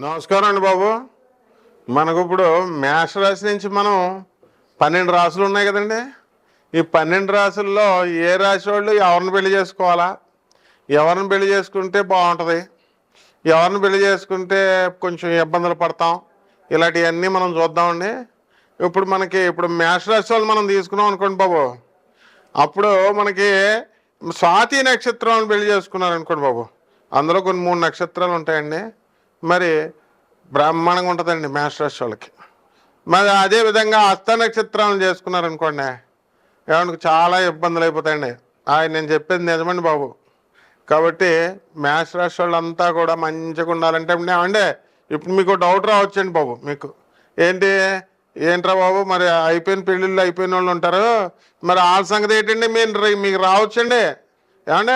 నమస్కారం అండి బాబు. మనకు ఇప్పుడు మేష రాశి నుంచి మనం పన్నెండు రాసులు ఉన్నాయి కదండి. ఈ పన్నెండు రాసుల్లో ఏ రాశి వాళ్ళు ఎవరిని పెళ్ళి చేసుకోవాలా? ఎవరిని పెళ్ళి చేసుకుంటే బాగుంటుంది? ఎవరిని పెళ్ళి చేసుకుంటే కొంచెం ఇబ్బందులు పడతాం? ఇలాంటివన్నీ మనం చూద్దామండి. ఇప్పుడు మనకి ఇప్పుడు మేషరాశి వాళ్ళు మనం తీసుకున్నాం అనుకోండి బాబు. అప్పుడు మనకి స్వాతి నక్షత్రం పెళ్ళి చేసుకున్నారు అనుకోండి బాబు. అందులో కొన్ని మూడు నక్షత్రాలు ఉంటాయండి. మరి బ్రాహ్మణంగా ఉంటుందండి మేషరాశి వాళ్ళకి. మరి అదే విధంగా హస్త నక్షత్రాలను చేసుకున్నారనుకోండి చాలా ఇబ్బందులు అయిపోతాయండి. ఆయన నేను చెప్పేది నిజమండి బాబు. కాబట్టి మేషరాశి వాళ్ళంతా కూడా మంచిగా ఉండాలంటే ఏమంటే ఇప్పుడు మీకు డౌట్ రావచ్చండి బాబు మీకు. ఏంటి ఏంట్రా బాబు మరి అయిపోయిన పెళ్ళిళ్ళు అయిపోయిన వాళ్ళు ఉంటారు. మరి వాళ్ళ సంగతి ఏంటండి మీరు మీకు రావచ్చండి. ఏమంటే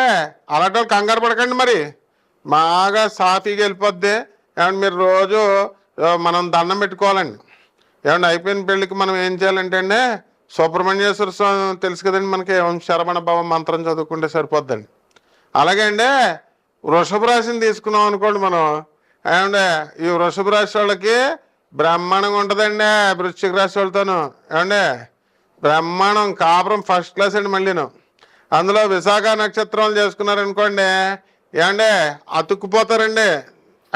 అలాంటి వాళ్ళు కంగారు పడకండి మరి. బాగా సాఫీగా వెళ్ళిపోద్ది. ఏమంటే మీరు రోజు మనం దండం పెట్టుకోవాలండి. ఏమంటే అయిపోయిన పెళ్ళికి మనం ఏం చేయాలంటే అండి సుబ్రహ్మణ్యేశ్వర స్వామి తెలుసు కదండి మనకి శరమణ శరవణ భవ మంత్రం చదువుకుంటే సరిపోద్దండి. అలాగే అండి వృషభ రాశిని తీసుకున్నాం అనుకోండి మనం. ఏమంటే ఈ వృషభ రాశి వాళ్ళకి బ్రహ్మాండంగా ఉంటుందండి వృశ్చిక రాశి వాళ్ళతోను. ఏమండి బ్రహ్మాండం కాపురం ఫస్ట్ క్లాస్ అండి మళ్ళీను. అందులో విశాఖ నక్షత్రం చేసుకున్నారనుకోండి ఏమండి? అతుక్కుపోతారండి.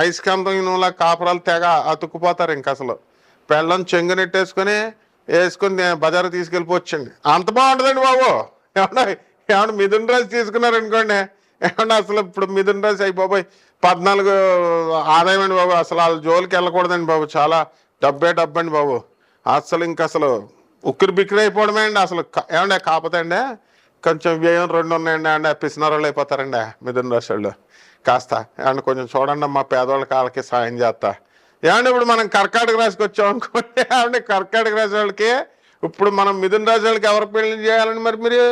ఐస్కాంతం నూనె కాపురాలు తెగ అతుక్కుపోతారు ఇంక అసలు. పెళ్ళం చెంగు నెట్టేసుకొని వేసుకొని బజారు తీసుకెళ్ళిపోవచ్చండి అంత బాగుంటుందండి బాబు. ఏమన్నా ఏమన్నా మిథున్ రాశి తీసుకున్నారనుకోండి ఏమన్నా అసలు ఇప్పుడు మిథున్ రాశి బాబాయ్. పద్నాలుగు ఆదాయం అండి బాబు. అసలు వాళ్ళ జోలికి వెళ్ళకూడదండి బాబు. చాలా డబ్బే డబ్బండి బాబు. అసలు ఇంక అసలు ఉక్కిరి బిక్కిరి అయిపోవడమే అండి అసలు. క- కాకపోతే అండి కొంచెం వ్యయం రెండు ఉన్నాయండి అండి పిసినారోళ్ళు అయిపోతారండి మిథున రాశి కాస్త. అండ్ కొంచెం చూడండి మా పేదవాళ్ళ కాళ్ళకి సాయం చేస్తా. ఏమండి ఇప్పుడు మనం కర్కాటక రాశికి వచ్చాం అనుకోండి ఏమండి కర్కాటక రాశి వాళ్ళకి ఇప్పుడు మనం మిథున రాశి వాళ్ళకి ఎవరు పెళ్ళి చేయాలండి మరి మీరు?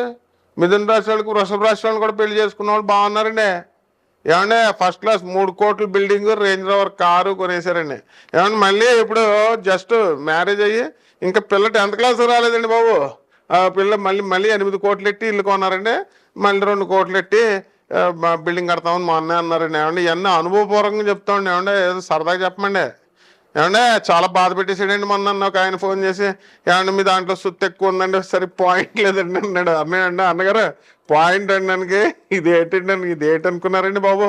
మిథున రాశి వాళ్ళకి వృషభ రాశి వాళ్ళని కూడా పెళ్ళి చేసుకున్న వాళ్ళు బాగున్నారండి. ఏమంటే ఫస్ట్ క్లాస్ మూడు కోట్ల బిల్డింగ్ రేంజ్ రోవర్ కారు కొనేసారండి. ఏమంటే మళ్ళీ ఇప్పుడు జస్ట్ మ్యారేజ్ అయ్యి ఇంకా పిల్ల టెన్త్ క్లాస్ రాలేదండి బాబు. ఆ పిల్ల మళ్ళీ మళ్ళీ ఎనిమిది కోట్లు ఎట్టి ఇల్లు కొన్నారండి. మళ్ళీ రెండు కోట్లు ఎట్టి బిల్డింగ్ కడతామని మా అన్నయ్య అన్నారండి. ఏమండి ఇవన్నీ అనుభవపూర్వకంగా చెప్తామండి. ఏమంటే ఏదో సరదాగా చెప్పమండి. ఏమండే చాలా బాధ పెట్టేసాడండి మొన్న అన్న ఒక ఆయన ఫోన్ చేసి. ఏమండి మీ దాంట్లో సుత్తు ఎక్కువ ఉందండి. ఒకసారి పాయింట్ లేదండి అన్నాడు. అన్నయ్యండి అన్నగారు పాయింట్ అండి ఇది ఏంటండి ఇది ఏంటనుకున్నారండి బాబు?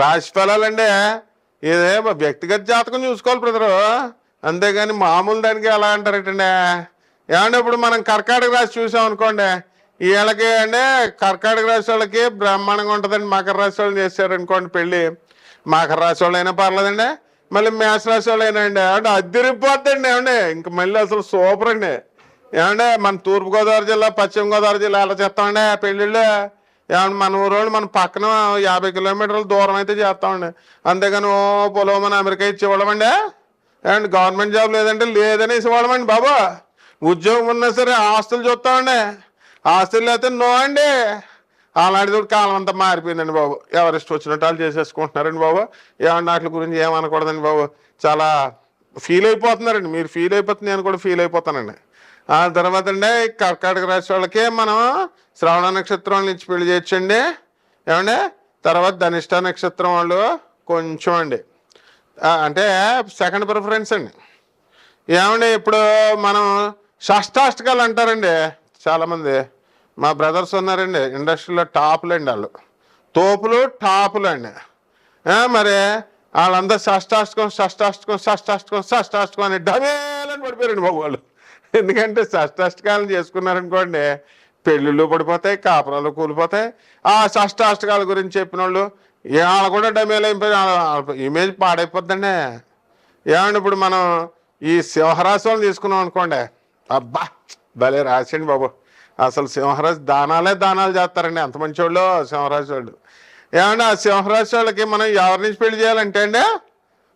రాశి ఫలాలండి ఇదే వ్యక్తిగత జాతకం చూసుకోవాలి బ్రదరు. అంతేగాని మామూలు దానికి ఎలా అంటారటండి? ఏమంటే ఇప్పుడు మనం కర్కాటక రాశి చూసాం అనుకోండి వీళ్ళకి అంటే కర్కాటక రాశి వాళ్ళకి బ్రహ్మాండంగా ఉంటుందండి. మకర రాశి వాళ్ళు చేశారు అనుకోండి పెళ్ళి. మకర రాశి వాళ్ళు అయినా పర్లేదండి మళ్ళీ మేష రాశి వాళ్ళు అయినా అండి. అంటే అద్దరిపోద్దండి ఏమండి. ఇంక మళ్ళీ అసలు సూపర్ అండి. ఏమంటే మన తూర్పుగోదావరి జిల్లా పశ్చిమ గోదావరి జిల్లా ఎలా చేస్తామండి పెళ్ళిళ్ళు. ఏమంటే మన ఊరోళ్ళు మన పక్కన యాభై కిలోమీటర్ల దూరం అయితే చేస్తామండి. అంతేగాని ఓ పొలం మన అమెరికా ఇచ్చేవాళ్ళమండి. ఇవ్వడమండి అండ్ గవర్నమెంట్ జాబ్ లేదంటే లేదనేసి ఇచ్చేవాళ్ళమండి బాబా. ఉద్యోగం ఉన్నా సరే ఆస్తులు చూస్తామండి. ఆస్తులు అయితే నో అండి. అలాంటిది కాలం అంతా మారిపోయిందండి బాబు. ఎవరెస్ట్ వచ్చినట్టు వాళ్ళు చేసేసుకుంటున్నారండి బాబు. ఏమన్నా వాటి గురించి ఏమనకూడదండి బాబు. చాలా ఫీల్ అయిపోతున్నారండి. మీరు ఫీల్ అయిపోతుంది నేను కూడా ఫీల్ అయిపోతానండి. ఆ తర్వాత అండి కర్కాటక రాశి వాళ్ళకి మనం శ్రవణ నక్షత్రం నుంచి పెళ్ళి చేయొచ్చండి. ఏమండి? తర్వాత ధనిష్ట నక్షత్రం వాళ్ళు కొంచెం అండి. అంటే సెకండ్ ప్రిఫరెన్స్ అండి. ఏమండి? ఇప్పుడు మనం షష్టాష్టకాలు అంటారండి చాలామంది. మా బ్రదర్స్ ఉన్నారండి ఇండస్ట్రీలో టాపులు అండి వాళ్ళు. తోపులు టాపులు అండి మరి వాళ్ళందరూ షష్టాష్టకం షష్టాష్టకం షష్టాష్టకం షష్టాష్టకం అని డబేలని పడిపోయారండి బాబు వాళ్ళు. ఎందుకంటే షష్టాష్టకాలను చేసుకున్నారనుకోండి పెళ్ళిళ్ళు పడిపోతాయి కాపురాలు కూలిపోతాయి. ఆ షష్టాష్టకాల గురించి చెప్పిన వాళ్ళు వాళ్ళు కూడా డమేలు అయిపోయి ఇమేజ్ పాడైపోద్దండి. ఏమండి ఇప్పుడు మనం ఈ సింహరాశి వాళ్ళని తీసుకున్నాం అనుకోండి అబ్బా భలే రాసండి బాబు. అసలు సింహరాజు దానాలే దానాలు చేస్తారండి. ఎంత మంచి వాళ్ళు వాళ్ళు ఏమండి ఆ సింహరాశి వాళ్ళకి మనం ఎవరి నుంచి పెళ్ళి చేయాలంటే అండి?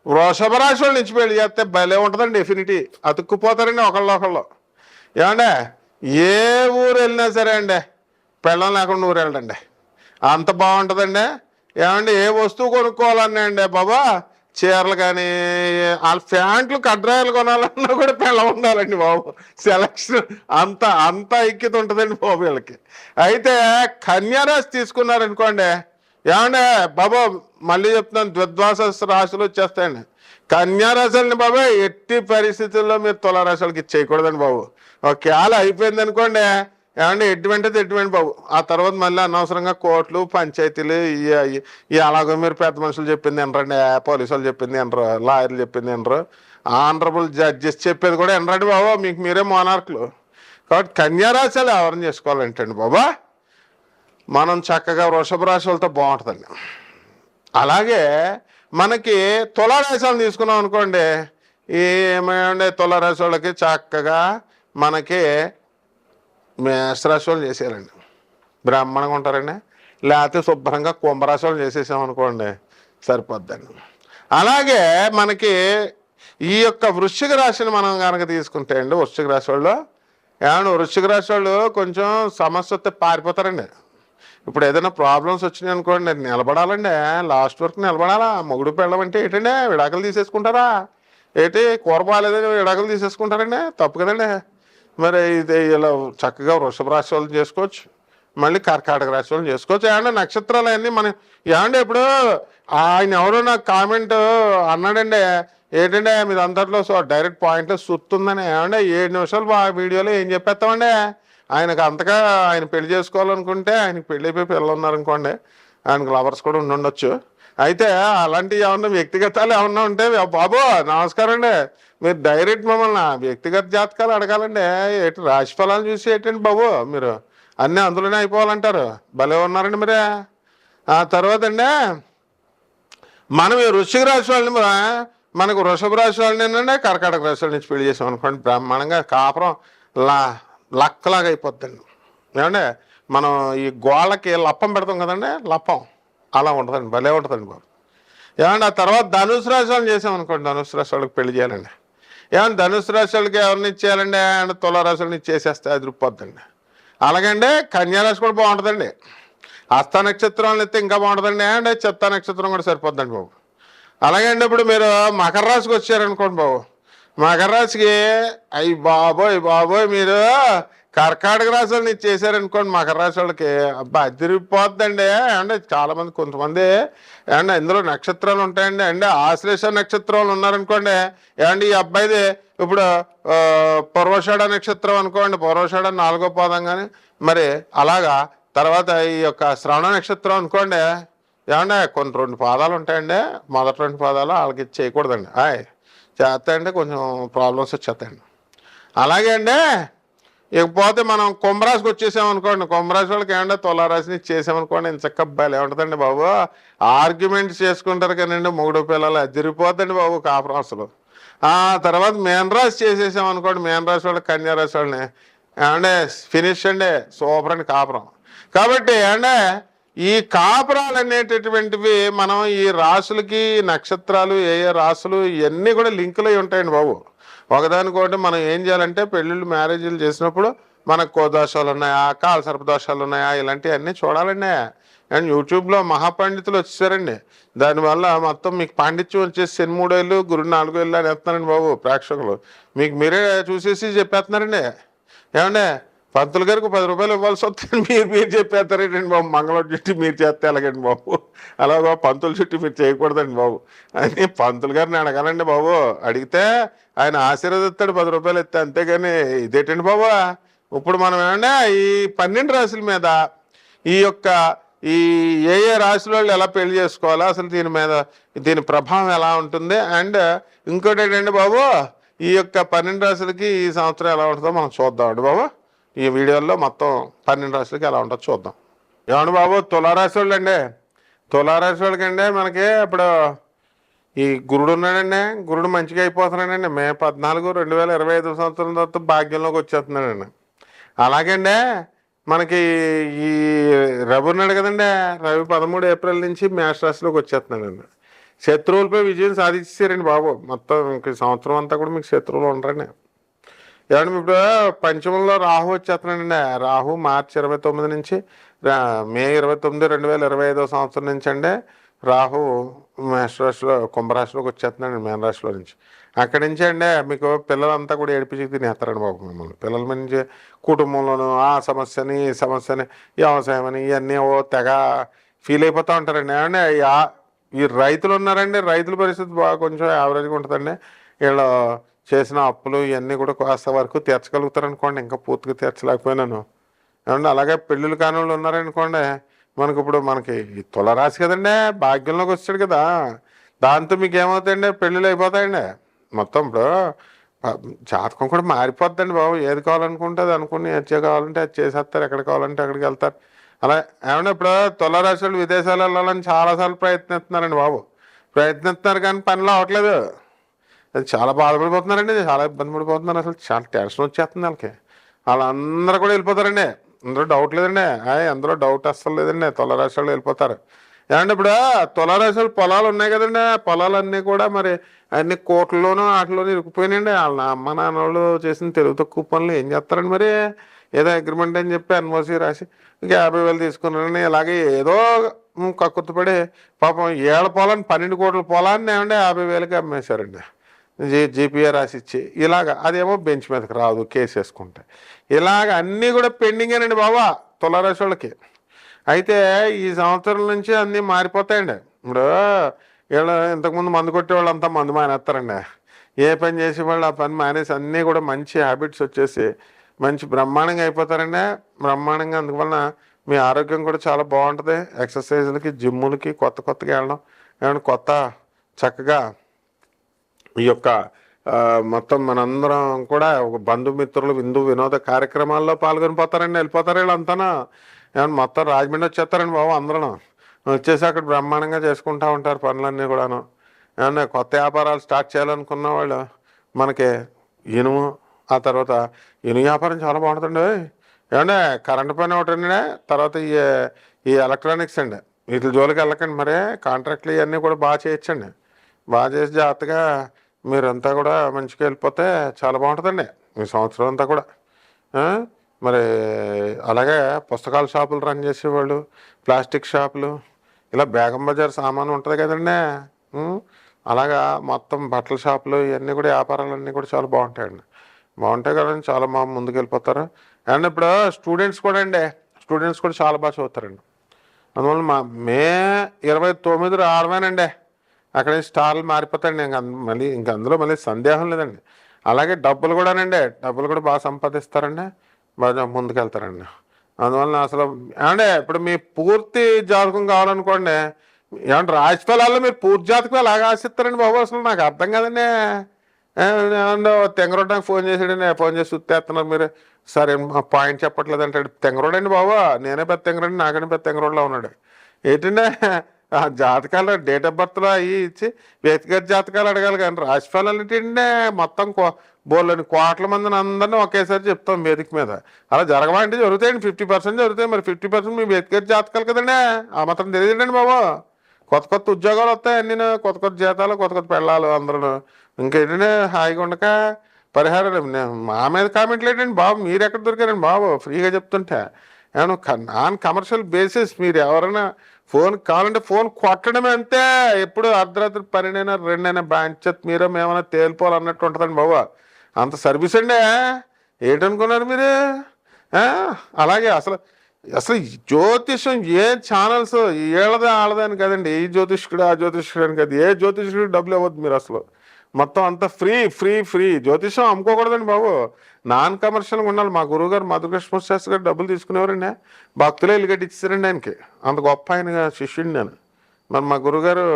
వృషభ రాశి వాళ్ళ నుంచి పెళ్ళి చేస్తే భలే ఉంటుందండి డెఫినిటీ అతుక్కుపోతారండి ఒకళ్ళు ఒకళ్ళు. ఏమండి ఏ ఊరు వెళ్ళినా సరే అండి పెళ్ళం లేకుండా ఊరు వెళ్ళండి అంత బాగుంటుందండి. ఏమండి ఏ వస్తువు కొనుక్కోవాలన్నా అండి బాబా? చీరలు కానీ వాళ్ళ ప్యాంట్లు కడ్రాయలు కొనాలన్నా కూడా పిల్ల ఉండాలండి బాబు. సెలక్షన్ అంత అంత ఐక్యత ఉంటుందండి బాబు వీళ్ళకి. అయితే కన్యారాశి తీసుకున్నారనుకోండి ఏమండే బాబా మళ్ళీ చెప్తున్నాను ద్విద్వాస రాశులు వచ్చేస్తాయండి. కన్యారాశులని బాబాయ్ ఎట్టి పరిస్థితుల్లో మీరు తులారాశులకి ఇచ్చేయకూడదండి బాబు. ఒకవేళ అయిపోయింది అనుకోండి ఏమంటే ఎటువంటిది ఎటువంటి బాబు. ఆ తర్వాత మళ్ళీ అనవసరంగా కోర్టులు పంచాయతీలు ఇవి- అలాగో మీరు పెద్ద మనుషులు చెప్పింది ఎనరండి పోలీసు వాళ్ళు చెప్పింది ఎనరు లాయర్లు చెప్పింది ఎనరు ఆనరబుల్ జడ్జెస్ చెప్పేది కూడా ఎనరండి బాబు. మీకు మీరే మోనార్కులు. కాబట్టి కన్యారాశాలు ఎవరిని చేసుకోవాలంటండి బాబా? మనం చక్కగా వృషభ రాశులతో బాగుంటుందండి. అలాగే మనకి తులారాశులను తీసుకున్నాం అనుకోండి ఏమేమి తులారాశి వాళ్ళకి? చక్కగా మనకి మేషరాశి వాళ్ళు చేసేయాలండి బ్రాహ్మణంగా ఉంటారండి. లేకపోతే శుభ్రంగా కుంభరాశి వాళ్ళు చేసేసామనుకోండి సరిపోద్దండి. అలాగే మనకి ఈ యొక్క వృశ్చిక రాశిని మనం కనుక తీసుకుంటే అండి వృశ్చిక రాశి వాళ్ళు ఏమన్నా వృశ్చిక రాశి వాళ్ళు కొంచెం సమస్య వస్తే పారిపోతారండి. ఇప్పుడు ఏదైనా ప్రాబ్లమ్స్ వచ్చినాయి అనుకోండి నిలబడాలండి లాస్ట్ వరకు నిలబడాలా? మొగుడు పెళ్ళమంటే ఏంటండి? విడాకులు తీసేసుకుంటారా? ఏంటి? కూర బాగాలేదని విడాకులు తీసేసుకుంటారండి? తప్పు కదండి. మరి ఇది ఇలా చక్కగా వృషభ రాశి వాళ్ళు చేసుకోవచ్చు. మళ్ళీ కర్కాటక రాశి వాళ్ళు చేసుకోవచ్చు. ఏమంటే నక్షత్రాలు అన్నీ మనం ఏమంటే ఇప్పుడు ఆయన ఎవరో నాకు కామెంట్ అన్నాడండి. ఏంటంటే మీరు అందరిలో సో డైరెక్ట్ పాయింట్లో సుత్తుందని. ఏమంటే ఏడు నిమిషాలు ఆ వీడియోలో ఏం చెప్పేస్తామండి? ఆయనకు అంతగా ఆయన పెళ్ళి చేసుకోవాలనుకుంటే ఆయనకి పెళ్ళి అయిపోయి పిల్లలు ఉన్నారనుకోండి. ఆయనకు లవర్స్ కూడా ఉండుండొచ్చు అయితే అలాంటి ఏమన్నా వ్యక్తిగతాలు ఏమన్నా ఉంటే బాబు నమస్కారం అండి మీరు డైరెక్ట్ మమ్మల్ని వ్యక్తిగత జాతకాలు అడగాలండి. ఎటు రాశి ఫలాలు చూసి ఏంటండి బాబు? మీరు అన్నీ అందులోనే అయిపోవాలంటారు. భలే ఉన్నారండి మీరే. ఆ తర్వాత అండి మనం ఈ వృశ్చిక రాశి వాళ్ళని మనకు వృషభ రాశి వాళ్ళని కర్కాటక రాశి వాళ్ళ నుంచి పెళ్ళి చేసాం అనుకోండి బ్రహ్మాండంగా కాపురం లా లక్కలాగా అయిపోద్దండి. ఏమంటే మనం ఈ గోళ్ళకి లప్పం పెడతాం కదండి లప్పం. అలా ఉంటుందండి భలే ఉంటుందండి బాబు. ఏమంటే ఆ తర్వాత ధనుసు రాశి వాళ్ళు చేసామనుకోండి ధనుసు రాశి వాళ్ళకి పెళ్ళి చేయాలండి. ఏమన్నా ధనుసు రాశి వాళ్ళకి ఎవరిని ఇచ్చేయాలండి అంటే తులారాశి ఇచ్చేసేస్తే అది రుప్పొద్దండి అలాగండి కన్యారాశి కూడా బాగుంటుందండి. హస్త నక్షత్రం అయితే ఇంకా బాగుంటుందండి అండ్ చిత్త నక్షత్రం కూడా సరిపోద్దండి బాబు. అలాగే అండి ఇప్పుడు మీరు మకర రాశికి వచ్చారనుకోండి బాబు. మకర రాశికి అయ్యి బాబోయ్ బాబోయ్ మీరు కర్కాటక రాశి వాళ్ళని చేశారనుకోండి మకర రాశి వాళ్ళకి అబ్బా అదిరిపోద్దండి. అంటే చాలా మంది కొంతమంది ఏమంటే ఇందులో నక్షత్రాలు ఉంటాయండి. అంటే ఆశ్లేష నక్షత్రాలు ఉన్నారనుకోండి ఏమండి ఈ అబ్బాయిది ఇప్పుడు పూర్వషాఢ నక్షత్రం అనుకోండి పూర్వషాఢ నాలుగో పాదం కానీ మరి అలాగా తర్వాత ఈ యొక్క శ్రవణ నక్షత్రం అనుకోండి ఏమంటే కొన్ని రెండు పాదాలు ఉంటాయండి. మొదటి రెండు పాదాలు వాళ్ళకి చేయకూడదండి. ఆయ్ చేస్తాయండి కొంచెం ప్రాబ్లమ్స్ వచ్చేస్తాయండి. అలాగే అండి ఇకపోతే మనం కుంభరాశికి వచ్చేసామనుకోండి కుంభరాశి వాళ్ళకి ఏమంటే తులారాశిని చేసామనుకోండి ఇంత చక్క బలి ఏముంటుందండి బాబు. ఆర్గ్యుమెంట్స్ చేసుకుంటారు కానండి మూడు పిల్లలు అదిరిపోద్దండి బాబు కాపురం అసలు. ఆ తర్వాత మేనరాశి చేసేసామనుకోండి మేనరాశి అనుకోండి కన్యారాశి వాళ్ళని ఏమంటే ఫినిష్ అండి సూపర్ అండి కాపురం. కాబట్టి అంటే ఈ కాపురాలు అనేటటువంటివి మనం ఈ రాసులకి నక్షత్రాలు ఏ ఏ రాసులు ఇవన్నీ కూడా లింకులు అయి ఉంటాయండి బాబు. ఒకదానికోటి మనం ఏం చేయాలంటే పెళ్ళిళ్ళు మ్యారేజీలు చేసినప్పుడు మనకు కో దోషాలు ఉన్నాయా కాల సర్పదోషాలు ఉన్నాయా ఇలాంటివన్నీ చూడాలండి. అండ్ యూట్యూబ్లో మహాపండితులు వచ్చేసారండి. దానివల్ల మొత్తం మీకు పాండిత్యం వచ్చేసి శని మూడేళ్ళు గురు నాలుగేళ్ళు అని వేస్తున్నారండి బాబు ప్రేక్షకులు. మీకు మీరే చూసేసి చెప్పేస్తున్నారండి. ఏమండే? పంతులు గారికి పది రూపాయలు ఇవ్వాల్సి వస్తుంది. మీరు మీరు చెప్పేస్తారేంటండి బాబు మంగళం చుట్టి మీరు చేస్తే ఎలాగండి బాబు? అలాగా పంతుల చుట్టి మీరు చేయకూడదండి బాబు. అని పంతులు గారిని అడగాలండి బాబు. అడిగితే ఆయన ఆశీర్వదిస్తాడు పది రూపాయలు ఇస్తే అంతేగాని ఇదేంటండి బాబు? ఇప్పుడు మనం ఏమంటే ఈ పన్నెండు రాశుల మీద ఈ యొక్క ఈ ఏ ఏ రాశుల వాళ్ళు ఎలా పెళ్ళి చేసుకోవాలో అసలు దీని మీద దీని ప్రభావం ఎలా ఉంటుంది? అండ్ ఇంకోటి ఏంటండి బాబు ఈ యొక్క పన్నెండు రాశులకి ఈ సంవత్సరం ఎలా ఉంటుందో మనం చూద్దామండి బాబు. ఈ వీడియోలో మొత్తం పన్నెండు రాశులకి ఎలా ఉంటుందో చూద్దాం. ఏమండి బాబు తులారాశి వాళ్ళు అండి తులారాశి వాళ్ళకండి మనకి ఇప్పుడు ఈ గురుడు ఉన్నాడండి. గురుడు మంచిగా అయిపోతున్నాడండి. మే పద్నాలుగు రెండు వేల ఇరవై ఐదు సంవత్సరం తర్వాత భాగ్యంలోకి వచ్చేస్తున్నాడండి. అలాగండి మనకి ఈ రవి ఉన్నాడు కదండి. రవి పదమూడు ఏప్రిల్ నుంచి మేష రాశిలోకి వచ్చేస్తున్నాడండి. శత్రువులపై విజయం సాధించారండి బాబు. మొత్తం ఇంక సంవత్సరం అంతా కూడా మీకు శత్రువులు ఉండరండి. ఏమంటే ఇప్పుడు పంచమంలో రాహు వచ్చేస్తున్నాడండి. రాహు మార్చి ఇరవై తొమ్మిది నుంచి మే ఇరవై తొమ్మిది రెండు వేల ఇరవై ఐదో సంవత్సరం నుంచి అండి రాహు మేషరాశిలో కుంభరాశిలోకి వచ్చేస్తున్నాడు మేన రాశిలో నుంచి. అక్కడి నుంచి అండి మీకు పిల్లలంతా కూడా ఏడిపించి తినేస్తారండి బాబు మిమ్మల్ని. పిల్లల నుంచి కుటుంబంలోనూ ఆ సమస్యని ఈ సమస్యని వ్యవసాయం అని ఇవన్నీ ఓ తెగ ఫీల్ అయిపోతూ ఉంటారండి. ఏమంటే ఈ రైతులు ఉన్నారండి రైతుల పరిస్థితి బాగా కొంచెం యావరేజ్గా ఉంటుందండి. వీళ్ళు చేసిన అప్పులు ఇవన్నీ కూడా కాస్త వరకు తీర్చగలుగుతారనుకోండి ఇంకా పూర్తిగా తీర్చలేకపోయినాను. ఏమంటే అలాగే పెళ్ళిళ్ళు కాని వాళ్ళు ఉన్నారనుకోండి మనకి ఇప్పుడు మనకి తులరాశి కదండి భాగ్యంలోకి వచ్చాడు కదా దాంతో మీకు ఏమవుతాయండి పెళ్ళిళ్ళు అయిపోతాయండి. మొత్తం ఇప్పుడు జాతకం కూడా మారిపోద్దండి బాబు ఏది కావాలనుకుంటే అది అనుకుని అది కావాలంటే అది చేసేస్తారు ఎక్కడ కావాలంటే అక్కడికి వెళ్తారు. అలా ఏమన్నా ఇప్పుడు తులరాశి వాళ్ళు విదేశాలు వెళ్ళాలని చాలాసార్లు ప్రయత్నిస్తున్నారండి బాబు. ప్రయత్నిస్తున్నారు కానీ పనిలో అవ్వట్లేదు అది చాలా బాధపడిపోతున్నారండి. చాలా ఇబ్బంది పడిపోతున్నారు. అసలు చాలా టెన్షన్ వచ్చేస్తుంది వాళ్ళకి. వాళ్ళందరూ కూడా వెళ్ళిపోతారండి. అందరూ డౌట్ లేదండి. అందులో డౌట్ అస్సలు లేదండి. తులరాశి వాళ్ళు వెళ్ళిపోతారు. ఏమంటే ఇప్పుడు తులరాశి పొలాలు ఉన్నాయి కదండి. ఆ పొలాలన్నీ కూడా మరి అన్ని కోట్లలోనూ వాటిలోనూ ఇరుక్కుపోయినాయండి. వాళ్ళ అమ్మ నాన్న వాళ్ళు చేసిన తెలుగు తక్కువ పనులు ఏం చేస్తారండి మరి? ఏదో అగ్రిమెంట్ అని చెప్పి ఎన్ఓసి రాసి ఇంకా యాభై వేలు తీసుకున్నారని ఇలాగే ఏదో కక్కుర్తిపడి పాపం ఏళ్ళ పొలాన్ని పన్నెండు కోట్ల పొలాన్ని ఏమంటే యాభై వేలకి అమ్మేశారండి. జీ రాసి ఇచ్చి ఇలాగ అదేమో బెంచ్ మీదకి రాదు కేసు వేసుకుంటే. ఇలాగ అన్నీ కూడా పెండింగేనండి బాబా తులారాశి వాళ్ళకి అయితే ఈ సంవత్సరం నుంచి అన్నీ మారిపోతాయండి. ఇప్పుడు వీళ్ళు ఇంతకుముందు మందు కొట్టే వాళ్ళు అంతా మందు మానేస్తారండి. ఏ పని చేసే వాళ్ళు ఆ పని మానేసి అన్నీ కూడా మంచి హ్యాబిట్స్ వచ్చేసి మంచి బ్రహ్మాండంగా అయిపోతారండి. బ్రహ్మాండంగా అందువలన మీ ఆరోగ్యం కూడా చాలా బాగుంటుంది. ఎక్సర్సైజులకి జిమ్ములకి కొత్త కొత్తగా వెళ్ళడం. ఏమైనా కొత్త చక్కగా ఈ యొక్క మొత్తం మనందరం కూడా ఒక బంధుమిత్రులు విందు వినోద కార్యక్రమాల్లో పాల్గొని పోతారండి వెళ్ళిపోతారు వీళ్ళంతానా. ఏమన్నా మొత్తం రాజమండ్రి వచ్చేస్తారండి బాబు అందరం. వచ్చేసి అక్కడ బ్రహ్మాండంగా చేసుకుంటా ఉంటారు పనులన్నీ కూడాను. ఏమన్నా కొత్త వ్యాపారాలు స్టార్ట్ చేయాలనుకున్న వాళ్ళు మనకి ఇనుము ఆ తర్వాత ఇనుము వ్యాపారం చాలా బాగుంటుంది ఏమంటే కరెంట్ పని ఒకటండి తర్వాత ఈ ఈ ఎలక్ట్రానిక్స్ అండి. వీటి జోలికి వెళ్ళకండి మరి కాంట్రాక్ట్లు ఇవన్నీ కూడా బాగా చేయొచ్చండి. బాగా చేసి జాగ్రత్తగా మీరంతా కూడా మంచిగా వెళ్ళిపోతే చాలా బాగుంటుందండి. మీ సంవత్సరం అంతా కూడా. మరి అలాగే పుస్తకాల షాపులు రన్ చేసేవాళ్ళు ప్లాస్టిక్ షాపులు ఇలా బేగం బజార్ సామాన్ ఉంటుంది కదండి. అలాగా మొత్తం బట్టల షాపులు ఇవన్నీ కూడా వ్యాపారాలన్నీ కూడా చాలా బాగుంటాయండి. బాగుంటాయి కదండి చాలా మా ముందుకు వెళ్ళిపోతారు. అండ్ ఇప్పుడు స్టూడెంట్స్ కూడా అండి స్టూడెంట్స్ కూడా చాలా బాగా చదువుతారండి. అందువల్ల మా మే ఇరవై తొమ్మిది రావడమేనండి. అక్కడ స్టార్లు మారిపోతాడు ఇంక అంద- మళ్ళీ ఇంక అందులో మళ్ళీ సందేహం లేదండి. అలాగే డబ్బులు కూడానండి. డబ్బులు కూడా బాగా సంపాదిస్తారండి. బాగా ముందుకెళ్తారండి. అందువలన అందువల్ల అసలు ఏమంటే ఇప్పుడు మీ పూర్తి జాతకం కావాలనుకోండి ఏమంటే రాశి ఫలాల్లో మీరు పూర్తి జాతకం ఎలాగ ఆశిస్తారండి బాబు? అసలు నాకు అర్థం కదండి. ఏమన్నా తెంగరోడానికి ఫోన్ చేసాడండి ఫోన్ చేసి సుత్తేస్తున్నారు మీరు. సరే మా పాయింట్ చెప్పట్లేదు అంటాడు తెంగరోడండి బాబా. నేనే పెద్ద తెంగరండి నాకనే పెద్ద తెంగరోడ్లో ఉన్నాడు. ఏంటంటే జాతకాలు డేట్ ఆఫ్ బర్త్లో అవి ఇచ్చి వ్యక్తిగత జాతకాలు అడగాలి కానీ రాశి ఫలాలు ఏంటంటే మొత్తం కో బోళ్ళని కోట్ల మందిని అందరినీ ఒకేసారి చెప్తాం వేదిక మీద. అలా జరగమంటే జరుగుతాయండి. ఫిఫ్టీ పర్సెంట్ జరుగుతాయి. మరి ఫిఫ్టీ పర్సెంట్ మీ వ్యక్తిగత జాతకాలు కదండి? ఆ మాత్రం తెలియదండి బాబు. కొత్త కొత్త ఉద్యోగాలు వస్తాయి అన్నీ కొత్త కొత్త జీతాలు కొత్త కొత్త పెళ్ళాలు అందరూ ఇంకేంటంటే హాయిగా ఉండక పరిహారం మా మీద కామెంట్లు ఏంటండి బాబు. మీరు ఎక్కడ దొరికారండి బాబు? ఫ్రీగా చెప్తుంటే. నాన్ కమర్షియల్ బేసిస్ మీరు ఎవరైనా ఫోన్ కావాలంటే ఫోన్ కొట్టడమే అంతే. ఎప్పుడు అర్ధరాత్రి పన్నెండైనా రెండైనా బాంచత్ మీరే మేమైనా తేలిపోవాలన్నట్టు ఉంటుందండి బాబు. అంత సర్వీస్ అండి. ఏంటనుకున్నారు మీరు? అలాగే అసలు అసలు జ్యోతిష్యం జ్యోతిషం ఏ ఛానల్స్ ఏళ్ళదే ఆడదని కదండి. ఈ జ్యోతిష్కుడు ఆ జ్యోతిష్కుడు అని కదా. ఏ జ్యోతిష్కుడు డబ్బులు ఇవ్వద్దు మీరు అసలు. మొత్తం అంతా ఫ్రీ ఫ్రీ ఫ్రీ. జ్యోతిషం అమ్ముకోకూడదండి బాబు. నాన్ కమర్షియల్గా ఉండాలి. మా గురువుగారు మధుకృష్ణ శాస్త్రి గారు డబ్బులు తీసుకునేవారండి. భక్తులే ఇల్లు ఇచ్చారండి ఆయనకి. అంత గొప్ప ఆయన శిష్యుడిని నేను. మరి మా గురువుగారు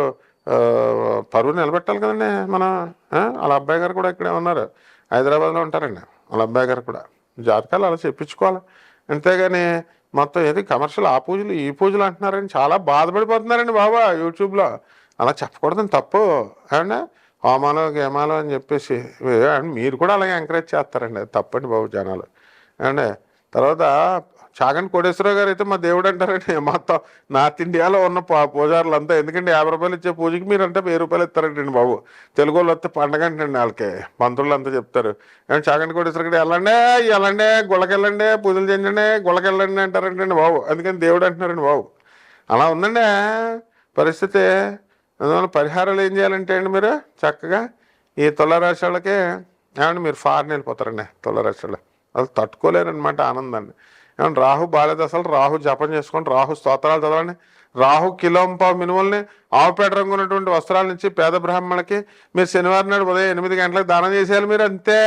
పరువు నిలబెట్టాలి కదండి మన వాళ్ళ అబ్బాయి గారు కూడా ఇక్కడే ఉన్నారు. హైదరాబాద్లో ఉంటారండి వాళ్ళ అబ్బాయి గారు కూడా. జాతకాలు అలా చెప్పించుకోవాలి. అంతేగాని మొత్తం ఏది కమర్షియల్ ఆ పూజలు ఈ పూజలు అంటున్నారని చాలా బాధపడిపోతున్నారండి బాబా యూట్యూబ్లో. అలా చెప్పకూడదని తప్పు. ఏమన్నా హోమాలు గేమాలో అని చెప్పేసి మీరు కూడా అలాగే ఎంకరేజ్ చేస్తారండి. తప్పండి బాబు జనాలు. ఏమండి తర్వాత చాగంటి కోటేశ్వరరావు గారు అయితే మా దేవుడు అంటారండి మొత్తం నార్త్ ఇండియాలో ఉన్న పూ- పూజారులు అంతా ఎందుకంటే యాభై రూపాయలు ఇచ్చే పూజకి మీరు అంటే వెయ్యి రూపాయలు ఇస్తారంటండి బాబు. తెలుగు వాళ్ళు వస్తే పండగ అంటండి వాళ్ళకి. మంత్రులు అంతా చెప్తారు. ఏమంటే చాగంటి కోటేశ్వర గారు వెళ్ళండి వెళ్ళండి గుళ్ళకెళ్ళండి పూజలు చేయండి గుళ్ళకెళ్ళండి అంటారంటండి బాబు. అందుకని దేవుడు అంటున్నారండి బాబు. అలా ఉందండి పరిస్థితి. అందువల్ల పరిహారాలు ఏం చేయాలంటే అండి మీరు చక్కగా ఈ తులారాశి ఏమంటే మీరు ఫారెన్ వెళ్ళిపోతారండి తులారాశి వాళ్ళు వాళ్ళు తట్టుకోలేరు అనమాట ఆనందాన్ని. ఏమంటే రాహు బాలేదు అసలు రాహు జపం చేసుకోండి రాహు స్తోత్రాలు చదవండి. రాహు కిలోంపా మినుముల్ని ఆవుపేట రంగు ఉన్నటువంటి వస్త్రాల నుంచి పేద బ్రాహ్మణులకి మీరు శనివారం నాడు ఉదయం ఎనిమిది గంటలకు దానం చేసేయాలి మీరు అంతే.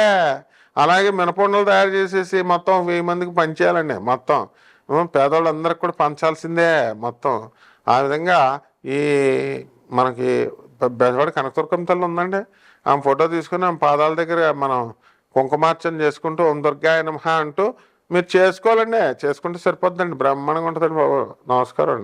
అలాగే మినపండులు తయారు చేసేసి మొత్తం వెయ్యి మందికి పంచేయాలండి మొత్తం. ఉం, పేదవాళ్ళందరికి కూడా పంచాల్సిందే మొత్తం. ఆ విధంగా ఈ మనకి బె- బెజవాడ కనకదుర్గం తల్లి ఉందండి. ఆమె ఫోటో తీసుకుని ఆమె పాదాల దగ్గర మనం కుంకుమార్చన చేసుకుంటూ ఓం దుర్గాయ నమః అంటూ మీరు చేసుకోవాలండి. చేసుకుంటే సరిపోద్దండి. బ్రహ్మాండంగా ఉంటుందండి బాబు. నమస్కారం అండి.